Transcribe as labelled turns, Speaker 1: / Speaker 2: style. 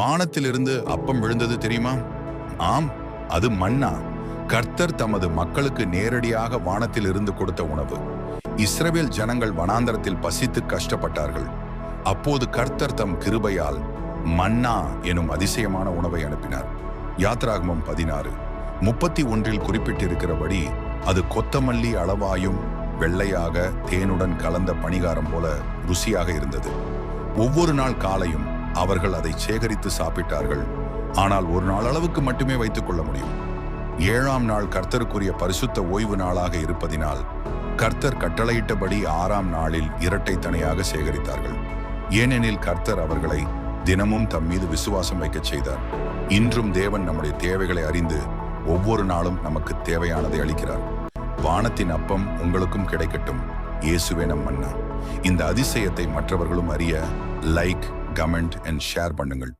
Speaker 1: வானத்திலிருந்து அப்பம் விழுந்தது தெரியுமா? ஆம் அது மன்னா. கர்த்தர் தமது மக்களுக்கு நேரடியாக வானத்தில் இருந்து கொடுத்த உணவு. இஸ்ரவேல் ஜனங்கள் வனாந்தரத்தில் பசித்து கஷ்டப்பட்டார்கள். அப்போது கர்த்தர் தம் கிருபையால் மன்னா எனும் அதிசயமான உணவை அனுப்பினார். யாத்ராகமம் பதினாறு. முப்பத்தி ஒன்றில் குறிப்பிட்டிருக்கிறபடி அது கொத்தமல்லி அளவாயும் வெள்ளையாக தேனுடன் கலந்த பணிகாரம் போல ருசியாக இருந்தது. ஒவ்வொரு நாள் காலையும் அவர்கள் அதை சேகரித்து சாப்பிட்டார்கள். ஆனால் ஒரு நாள் அளவுக்கு மட்டுமே வைத்துக் கொள்ள முடியும். ஏழாம் நாள் கர்த்தருக்குரிய பரிசுத்த ஓய்வு நாளாக இருப்பதினால் கர்த்தர் கட்டளையிட்டபடி ஆறாம் நாளில் இரட்டை தனியாக சேகரித்தார்கள். ஏனெனில் கர்த்தர் அவர்களை தினமும் தம் மீது விசுவாசம் வைக்கச் செய்தார். இன்றும் தேவன் நம்முடைய தேவைகளை அறிந்து ஒவ்வொரு நாளும் நமக்கு தேவையானதை அளிக்கிறார். வானத்தின் அப்பம் உங்களுக்கும் கிடைக்கட்டும். இயேசுவே நம் மன்னா. இந்த அதிசயத்தை மற்றவர்களும் அறிய லைக் கமெண்ட் அண்ட் ஷேர் பண்ணுங்கள்.